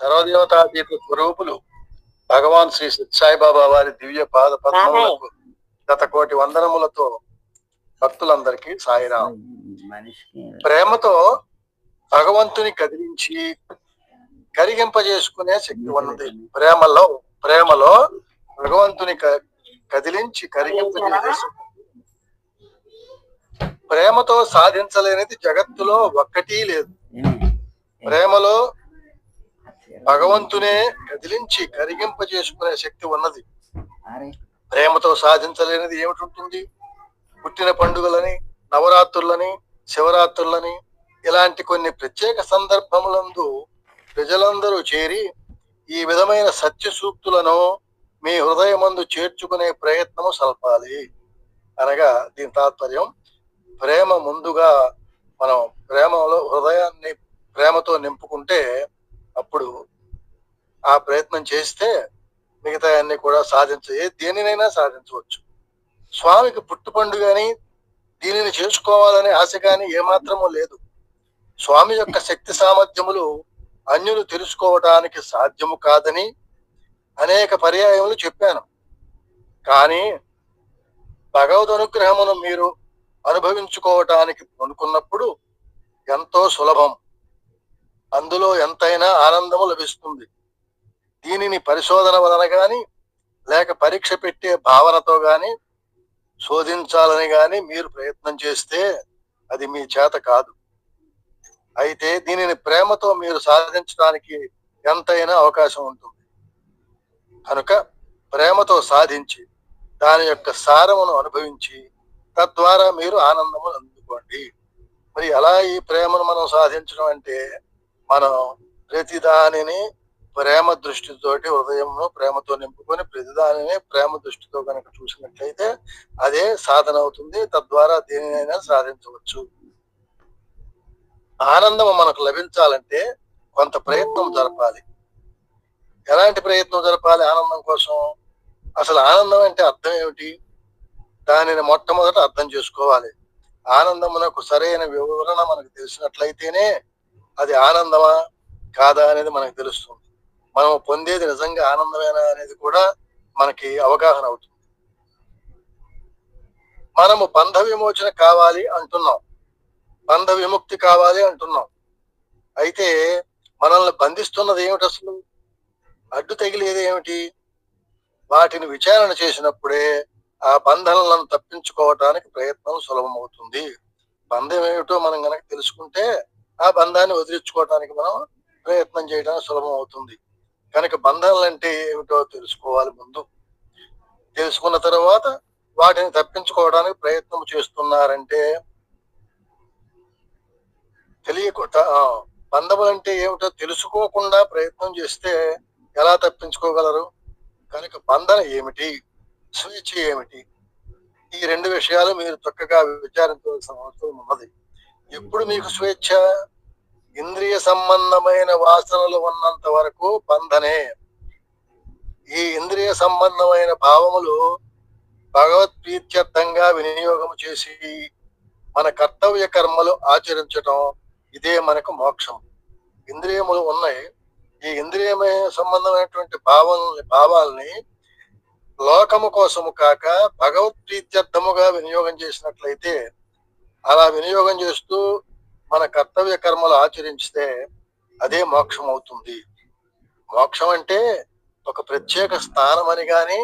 సర్వదేవతాతీత స్వరూపులు భగవాన్ శ్రీ సత్సాయిబాబా వారి దివ్య పాద పద్మములకు గత కోటి వందనములతో భక్తులందరికీ సాయిరాం. ప్రేమతో భగవంతుని కదిలించి కరిగింపజేసుకునే శక్తి ఉన్నది. ప్రేమలో ప్రేమలో భగవంతుని కదిలించి కరిగింపజేసే. ప్రేమతో సాధించలేనిది జగత్తులో ఒక్కటీ లేదు. ప్రేమలో భగవంతునే కదిలించి కరిగింపజేసుకునే శక్తి ఉన్నది. ప్రేమతో సాధించలేనిది ఏమిటి ఉంటుంది పుట్టిన పండుగలని నవరాత్రులని శివరాత్రులని ఇలాంటి కొన్ని ప్రత్యేక సందర్భములందు ప్రజలందరూ చేరి ఈ విధమైన సత్య సూక్తులను మీ హృదయమందు చేర్చుకునే ప్రయత్నము సల్పాలి. అనగా దీని తాత్పర్యం ప్రేమ ముందుగా మనం ప్రేమలో హృదయాన్ని ప్రేమతో నింపుకుంటే అప్పుడు ఆ ప్రయత్నం చేస్తే మిగతా అన్ని కూడా సాధించ ఏ దేనినైనా సాధించవచ్చు. స్వామికి పుట్టుపండు దీనిని చేసుకోవాలనే ఆశ కానీ ఏమాత్రము లేదు. స్వామి యొక్క శక్తి సామర్థ్యములు అన్యులు తెలుసుకోవటానికి సాధ్యము కాదని అనేక పర్యాయములు చెప్పాను. కానీ భగవద్ అనుగ్రహమును మీరు అనుభవించుకోవటానికి అనుకున్నప్పుడు ఎంతో సులభం. అందులో ఎంతైనా ఆనందము లభిస్తుంది. దీనిని పరిశోధన వలన కానీ లేక పరీక్ష పెట్టే భావనతో కానీ శోధించాలని కానీ మీరు ప్రయత్నం చేస్తే అది మీ చేత కాదు. అయితే దీనిని ప్రేమతో మీరు సాధించడానికి ఎంతైనా అవకాశం ఉంటుంది. కనుక ప్రేమతో సాధించి దాని యొక్క సారమును అనుభవించి తద్వారా మీరు ఆనందమును అందుకోండి. మరి ఎలా ఈ ప్రేమను మనం సాధించడం అంటే మనం ప్రతిదానిని ప్రేమ దృష్టితోటి హృదయంను ప్రేమతో నింపుకొని ప్రతిదానిని ప్రేమ దృష్టితో కనుక చూసినట్లయితే అదే సాధన అవుతుంది. తద్వారా దేనినైనా సాధించవచ్చు. ఆనందం మనకు లభించాలంటే కొంత ప్రయత్నం జరపాలి. ఎలాంటి ప్రయత్నం జరపాలి ఆనందం కోసం? అసలు ఆనందం అంటే అర్థం ఏమిటి? దానిని మొట్టమొదట అర్థం చేసుకోవాలి. ఆనందమునకు సరైన వివరణ మనకు తెలిసినట్లయితేనే అది ఆనందమా? కాదా అనేది మనకు తెలుస్తుంది. మనం పొందేది నిజంగా ఆనందమేనా అనేది కూడా మనకి అవగాహన అవుతుంది. మనము బంధ విమోచన కావాలి అంటున్నాం. బంధ విముక్తి కావాలి అంటున్నాం. అయితే మనల్ని బంధిస్తున్నది ఏమిటి అసలు? అడ్డు తగిలేది ఏమిటి? వాటిని విచారణ చేసినప్పుడే ఆ బంధనలను తప్పించుకోవటానికి ప్రయత్నం సులభమవుతుంది. బంధం ఏమిటో మనం గనక తెలుసుకుంటే ఆ బంధాన్ని వదిలించుకోవటానికి మనం ప్రయత్నం చేయడం సులభం అవుతుంది. కనుక బంధాలు అంటే ఏమిటో తెలుసుకోవాలి ముందు. తెలుసుకున్న తర్వాత వాటిని తప్పించుకోవడానికి ప్రయత్నం చేస్తున్నారంటే తెలియకుండా బంధములు అంటే ఏమిటో తెలుసుకోకుండా ప్రయత్నం చేస్తే ఎలా తప్పించుకోగలరు? కనుక బంధన ఏమిటి? స్వేచ్ఛ ఏమిటి? ఈ రెండు విషయాలు మీరు చక్కగా విచారించవలసిన అవసరం ఉన్నది. ఎప్పుడు మీకు స్వేచ్ఛ? ఇంద్రియ సంబంధమైన వాసనలు ఉన్నంత వరకు బంధనే. ఈ ఇంద్రియ సంబంధమైన భావములు భగవత్ ప్రీత్యర్థంగా వినియోగం చేసి మన కర్తవ్య కర్మలు ఆచరించటం ఇదే మనకు మోక్షం. ఇంద్రియములు ఉన్నాయి. ఈ ఇంద్రియమైన సంబంధమైనటువంటి భావాలని భావాల్ని లోకము కోసము కాక భగవత్ ప్రీత్యర్థముగా వినియోగం చేసినట్లయితే అలా వినియోగం చేస్తూ మన కర్తవ్య కర్మలు ఆచరించితే అదే మోక్షం అవుతుంది మోక్షం అంటే ఒక ప్రత్యేక స్థానం అని కానీ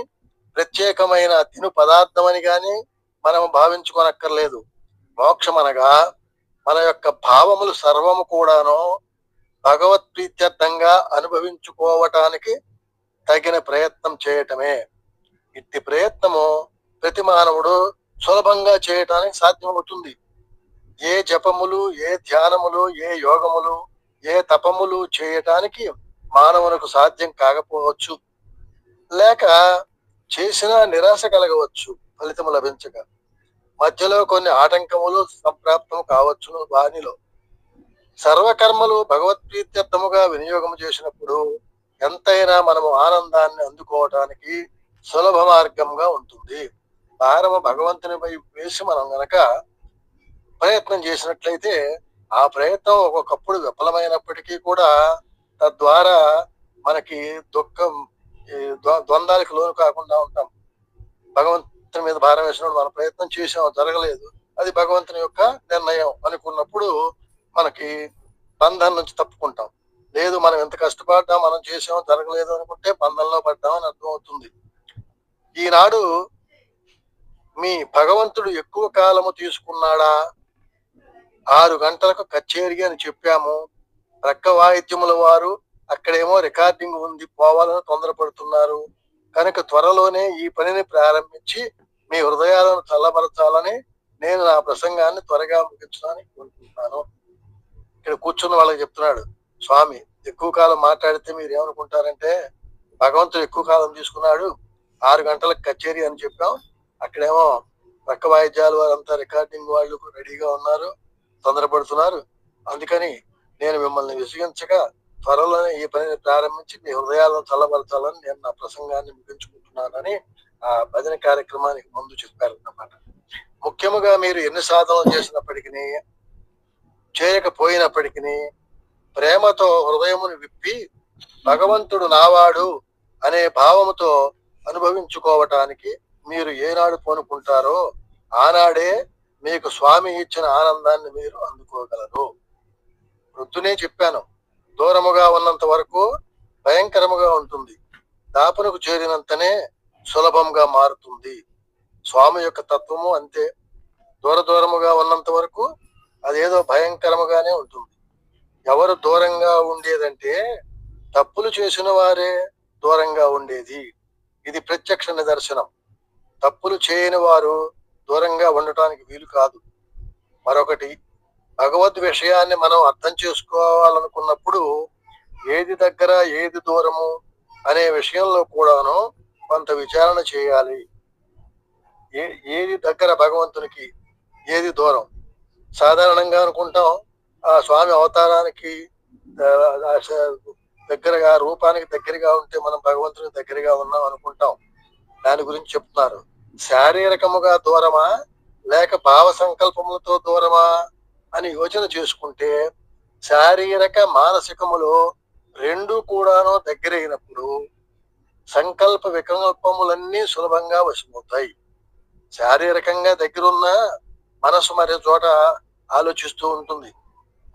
ప్రత్యేకమైన తిను పదార్థం అని కానీ మనం భావించుకోనక్కర్లేదు. మోక్షం అనగా మన యొక్క భావములు సర్వము కూడాను భగవత్ ప్రీత్యర్థంగా అనుభవించుకోవటానికి తగిన ప్రయత్నం చేయటమే. ఇట్టి ప్రయత్నము ప్రతి మానవుడు సులభంగా చేయటానికి సాధ్యమవుతుంది. ఏ జపములు ఏ ధ్యానములు ఏ యోగములు ఏ తపములు చేయటానికి మానవులకు సాధ్యం కాకపోవచ్చు. లేక చేసినా నిరాశ కలగవచ్చు ఫలితము లభించక. మధ్యలో కొన్ని ఆటంకములు సంప్రాప్తం కావచ్చును వానిలో సర్వకర్మలు భగవత్ప్రీత్యర్థముగా వినియోగం చేసినప్పుడు ఎంతైనా మనము ఆనందాన్ని అందుకోవటానికి సులభ మార్గంగా ఉంటుంది. భారము భగవంతునిపై వేసి మనం గనక ప్రయత్నం చేసినట్లయితే ఆ ప్రయత్నం ఒక్కొక్కప్పుడు విఫలమైనప్పటికీ కూడా తద్వారా మనకి దుఃఖం ఈ ద్వంద్వాలకు లోను కాకుండా ఉంటాం. భగవంతుని మీద భారం వేసినప్పుడు మన ప్రయత్నం చేసాం జరగలేదు. అది భగవంతుని యొక్క నిర్ణయం అనుకున్నప్పుడు మనకి బంధం నుంచి తప్పుకుంటాం. లేదు మనం ఎంత కష్టపడ్డాం మనం చేసాం జరగలేదు అనుకుంటే బంధంలో పడ్డాం అని అర్థం అవుతుంది. ఈనాడు మీ భగవంతుడు ఎక్కువ కాలము తీసుకున్నాడా? ఆరు గంటలకు కచేరి అని చెప్పాము. రక్క వాయిద్యముల వారు అక్కడేమో రికార్డింగ్ ఉంది పోవాలని తొందరపడుతున్నారు. కనుక త్వరలోనే ఈ పనిని ప్రారంభించి మీ హృదయాలను చల్లబరచాలని నేను నా ప్రసంగాన్ని త్వరగా ముగించాలని కోరుకుంటున్నాను. ఇక్కడ కూర్చున్న వాళ్ళకి చెప్తున్నాడు స్వామి ఎక్కువ కాలం మాట్లాడితే మీరు ఏమనుకుంటారంటే భగవంతుడు ఎక్కువ కాలం తీసుకున్నాడు ఆరు గంటలకు కచేరీ అని చెప్పాం. అక్కడేమో పక్క వాయిద్యాలు వారంతా రికార్డింగ్ వాళ్ళు రెడీగా ఉన్నారు. తొందరపడుతున్నారు. అందుకని నేను మిమ్మల్ని విసిగించక త్వరలోనే ఈ పనిని ప్రారంభించి మీ హృదయాలను చల్లబరచాలని నేను నా ప్రసంగాన్ని ముగించుకుంటున్నానని ఆ భజన కార్యక్రమానికి ముందు చెప్పారు అన్నమాట ముఖ్యముగా మీరు ఎన్ని సాధనలు చేసినప్పటికీ చేయకపోయినప్పటికీ ప్రేమతో హృదయమును విప్పి భగవంతుడు నావాడు అనే భావముతో అనుభవించుకోవటానికి మీరు ఏనాడు పూనుకుంటారో ఆనాడే మీకు స్వామి ఇచ్చిన ఆనందాన్ని మీరు అందుకోగలరు. వృద్ధునే చెప్పాను దూరముగా ఉన్నంత వరకు భయంకరముగా ఉంటుంది. దాపునకు చేరినంతనే సులభంగా మారుతుంది. స్వామి యొక్క తత్వము అంతే. దూర దూరముగా ఉన్నంత వరకు అదేదో భయంకరముగానే ఉంటుంది. ఎవరు దూరంగా ఉండేదంటే తప్పులు చేసిన వారే దూరంగా ఉండేది. ఇది ప్రత్యక్ష నిదర్శనం. తప్పులు చేయని వారు దూరంగా ఉండటానికి వీలు కాదు. మరొకటి భగవద్ విషయాన్ని మనం అర్థం చేసుకోవాలనుకున్నప్పుడు ఏది దగ్గర ఏది దూరము అనే విషయంలో కూడాను కొంత విచారణ చేయాలి. ఏ ఏది దగ్గర భగవంతునికి ఏది దూరం? సాధారణంగా అనుకుంటాం ఆ స్వామి అవతారానికి దగ్గరగా రూపానికి దగ్గరగా ఉంటే మనం భగవంతునికి దగ్గరగా ఉన్నాం అనుకుంటాం. దాని గురించి చెప్తున్నారు. శారీరకముగా దూరమా? లేక భావ సంకల్పములతో దూరమా? అని యోచన చేసుకుంటే శారీరక మానసికములు రెండు కూడాను దగ్గరైనప్పుడు సంకల్ప వికల్పములన్నీ సులభంగా వశమవుతాయి శారీరకంగా దగ్గరున్న మనసు మరి చోట ఆలోచిస్తూ ఉంటుంది.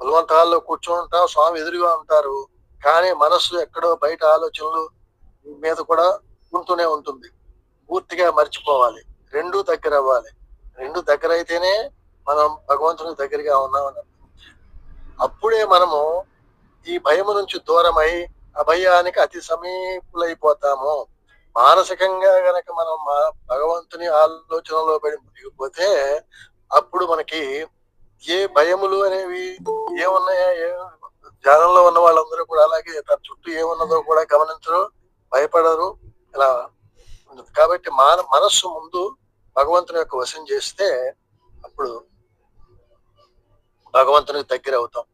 బలవంతాల్లో కూర్చుంటా స్వామి ఎదురుగా ఉంటారు. కానీ మనస్సు ఎక్కడో బయట ఆలోచనలు మీద కూడా ఉంటూనే ఉంటుంది. పూర్తిగా మర్చిపోవాలి. రెండు దగ్గర అవ్వాలి రెండు దగ్గర అయితేనే మనం భగవంతుని దగ్గరగా ఉన్నామని అప్పుడే మనము ఈ భయము నుంచి దూరమై అభయానికి అతి సమీపులైపోతాము. మానసికంగా గనక మనం మా- భగవంతుని ఆలోచనలో పడి మునిగిపోతే అప్పుడు మనకి ఏ భయములు అనేవి ఏమున్నాయా? ఏ ధ్యానంలో ఉన్న వాళ్ళందరూ కూడా అలాగే తన చుట్టూ ఏమున్నదో కూడా గమనించరు భయపడరు. ఇలా ఉండదు కాబట్టి మన మనస్సు ముందు భగవంతుని యొక్క వశం చేస్తే అప్పుడు భగవంతునికి దగ్గర అవుతాం.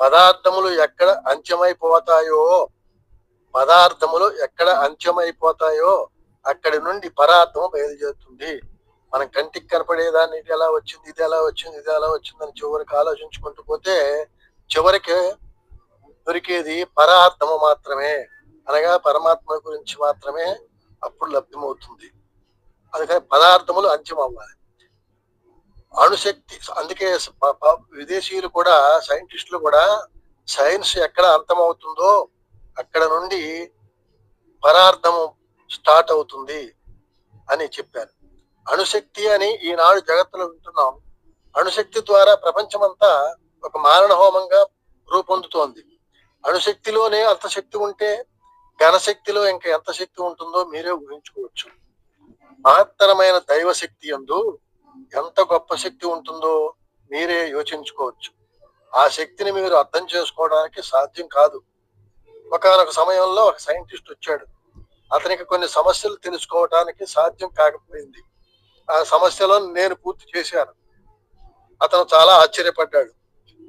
పదార్థములు ఎక్కడ అంత్యమైపోతాయో పదార్థములు ఎక్కడ అంత్యమైపోతాయో అక్కడి నుండి పరార్థం బయలుదేరుతుంది. మనం కంటికి కనపడేదాన్ని ఇది ఎలా వచ్చింది ఇది ఎలా వచ్చింది ఇది ఎలా వచ్చిందని చివరికి ఆలోచించుకుంటూ పోతే చివరికి దొరికేది పరార్థము మాత్రమే. అనగా పరమాత్మ గురించి మాత్రమే అప్పుడు లభ్యమవుతుంది అందుకని పదార్థములు అంత్యం అవ్వాలి అణుశక్తి అందుకే విదేశీయులు కూడా సైంటిస్టులు కూడా సైన్స్ ఎక్కడ అంతమవుతుందో అక్కడ నుండి పరార్థము స్టార్ట్ అవుతుంది అని చెప్పారు. అణుశక్తి అని ఈనాడు జగత్తులో వింటున్నాం. అణుశక్తి ద్వారా ప్రపంచమంతా ఒక మారణ హోమంగా రూపొందుతోంది. అణుశక్తిలోనే అంత శక్తి ఉంటే ఘనశక్తిలో ఇంకా ఎంత శక్తి ఉంటుందో మీరే ఊహించుకోవచ్చు. మహత్తరమైన దైవ శక్తి ఎందు ఎంత గొప్ప శక్తి ఉంటుందో మీరే యోచించుకోవచ్చు. ఆ శక్తిని మీరు అర్థం చేసుకోవడానికి సాధ్యం కాదు. ఒకనొక సమయంలో ఒక సైంటిస్ట్ వచ్చాడు. అతనికి కొన్ని సమస్యలు తెలుసుకోవటానికి సాధ్యం కాకపోయింది. ఆ సమస్యలో నేను పూర్తి చేశాను. అతను చాలా ఆశ్చర్యపడ్డాడు.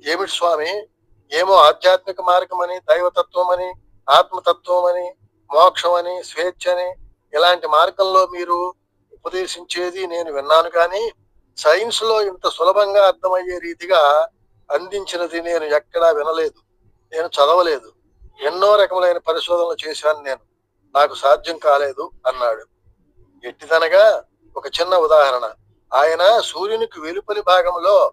ఏమిటి స్వామి? ఏమో ఆధ్యాత్మిక మార్గం అని దైవతత్వం అని ఆత్మతత్వం అని మోక్షం అని స్వేచ్ఛ అని ఇలాంటి మార్గంలో మీరు ఉపదేశించేది నేను విన్నాను కానీ సైన్స్లో ఇంత సులభంగా అర్థమయ్యే రీతిగా అందించినది నేను ఎక్కడా వినలేదు. నేను చదవలేదు. ఎన్నో రకములైన పరిశోధనలు చేశాను నేను. నాకు సాధ్యం కాలేదు అన్నాడు. ఎట్టిదనగా ఒక చిన్న ఉదాహరణ. ఆయన సూర్యునికి వెలుపలి భాగంలో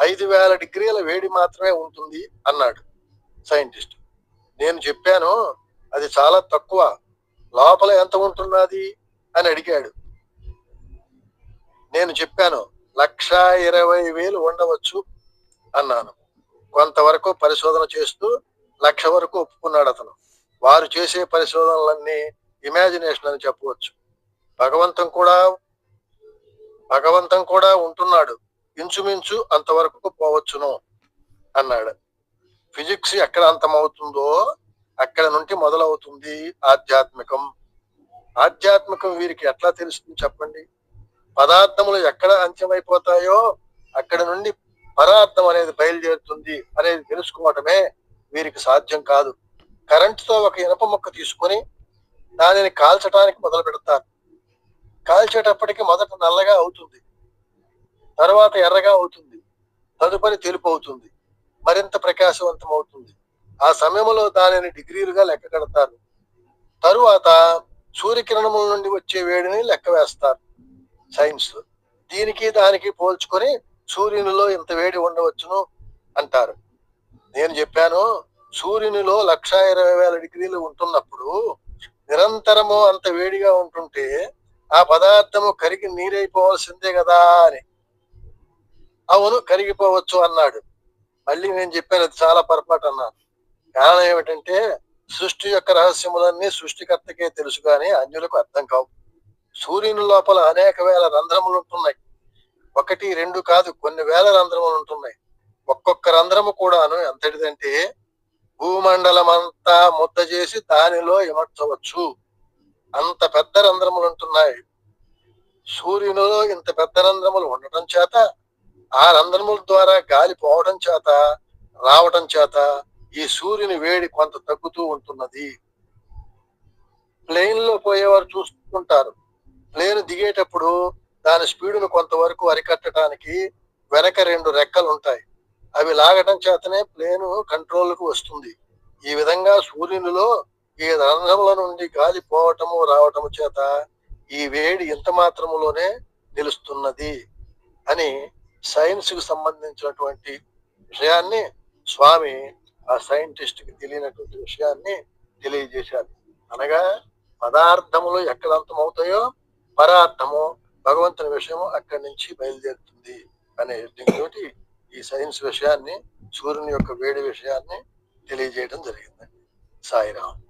ఐదు వేల డిగ్రీల వేడి మాత్రమే ఉంటుంది అన్నాడు సైంటిస్ట్. నేను చెప్పాను అది చాలా తక్కువ. లోపల ఎంత ఉంటున్నది? అని అడిగాడు. నేను చెప్పాను లక్ష ఇరవై వేలు ఉండవచ్చు అన్నాను. కొంతవరకు పరిశోధన చేస్తూ లక్ష వరకు ఒప్పుకున్నాడు అతను. వారు చేసే పరిశోధనలన్నీ ఇమాజినేషన్ అని చెప్పవచ్చు. భగవంతం కూడా భగవంతం కూడా ఉంటున్నాడు. ఇంచుమించు అంతవరకు పోవచ్చును అన్నాడు. ఫిజిక్స్ ఎక్కడ అంతమవుతుందో అక్కడ నుండి మొదలవుతుంది ఆధ్యాత్మికం. ఆధ్యాత్మికం వీరికి ఎట్లా తెలుస్తుంది చెప్పండి? పదార్థములు ఎక్కడ అంత్యమైపోతాయో అక్కడ నుండి పరార్థం అనేది బయలుదేరుతుంది అనేది తెలుసుకోవటమే వీరికి సాధ్యం కాదు. కరెంటుతో ఒక ఇనప మొక్క తీసుకొని దానిని కాల్చడానికి మొదలు పెడతారు. కాల్చేటప్పటికి మొదట నల్లగా అవుతుంది. తర్వాత ఎర్రగా అవుతుంది. తదుపరి తెలుపు అవుతుంది. మరింత ప్రకాశవంతం అవుతుంది ఆ సమయంలో దానిని డిగ్రీలుగా లెక్క కడతారు. తరువాత సూర్యకిరణముల నుండి వచ్చే వేడిని లెక్క వేస్తారు. సైన్స్ దీనికి దానికి పోల్చుకొని సూర్యునిలో ఇంత వేడి ఉండవచ్చును అంటారు. నేను చెప్పాను సూర్యునిలో లక్ష ఇరవై వేల డిగ్రీలు ఉంటున్నప్పుడు నిరంతరము అంత వేడిగా ఉంటుంటే ఆ పదార్థము కరిగి నీరైపోవాల్సిందే కదా అని. అవును కరిగిపోవచ్చు అన్నాడు. మళ్ళీ నేను చెప్పాను అది చాలా పొరపాటు అన్నాను కారణం ఏమిటంటే సృష్టి యొక్క రహస్యములన్నీ సృష్టికర్తకే తెలుసు కానీ అన్యులకు అర్థం కావు. సూర్యుని లోపల అనేక వేల రంధ్రములు ఉంటున్నాయి. ఒకటి రెండు కాదు కొన్ని వేల రంధ్రములు ఉంటున్నాయి. ఒక్కొక్క రంధ్రము కూడాను ఎంతటిదంటే భూమండలం అంతా ముద్ద చేసి దానిలో ఇమర్చవచ్చు. అంత పెద్ద రంధ్రములు ఉంటున్నాయి. సూర్యునిలో ఇంత పెద్ద రంధ్రములు ఉండటం చేత ఆ రంధ్రముల ద్వారా గాలి పోవడం చేత రావటం చేత ఈ సూర్యుని వేడి కొంత తగ్గుతూ ఉంటున్నది. ప్లేన్లో పోయేవారు చూస్తుంటారు. ప్లేన్ దిగేటప్పుడు దాని స్పీడును కొంతవరకు అరికట్టడానికి వెనక రెండు రెక్కలు ఉంటాయి. అవి లాగటం చేతనే ప్లేను కంట్రోల్కు వస్తుంది. ఈ విధంగా సూర్యునిలో ఈ రంధ్రముల నుండి గాలి పోవటము రావటము చేత ఈ వేడి ఇంత మాత్రములోనే నిలుస్తున్నది అని సైన్స్కు సంబంధించినటువంటి విషయాన్ని స్వామి ఆ సైంటిస్ట్కి తెలియనటువంటి విషయాన్ని తెలియజేశారు. అనగా పదార్థములు ఎక్కడ అంతమవుతాయో పరార్థము భగవంతుని విషయము అక్కడి నుంచి బయలుదేరుతుంది అనే దీనితోటి ఈ సైన్స్ విషయాన్ని సూర్యుని యొక్క వేడి విషయాన్ని తెలియజేయడం జరిగింది. సాయిరామ్.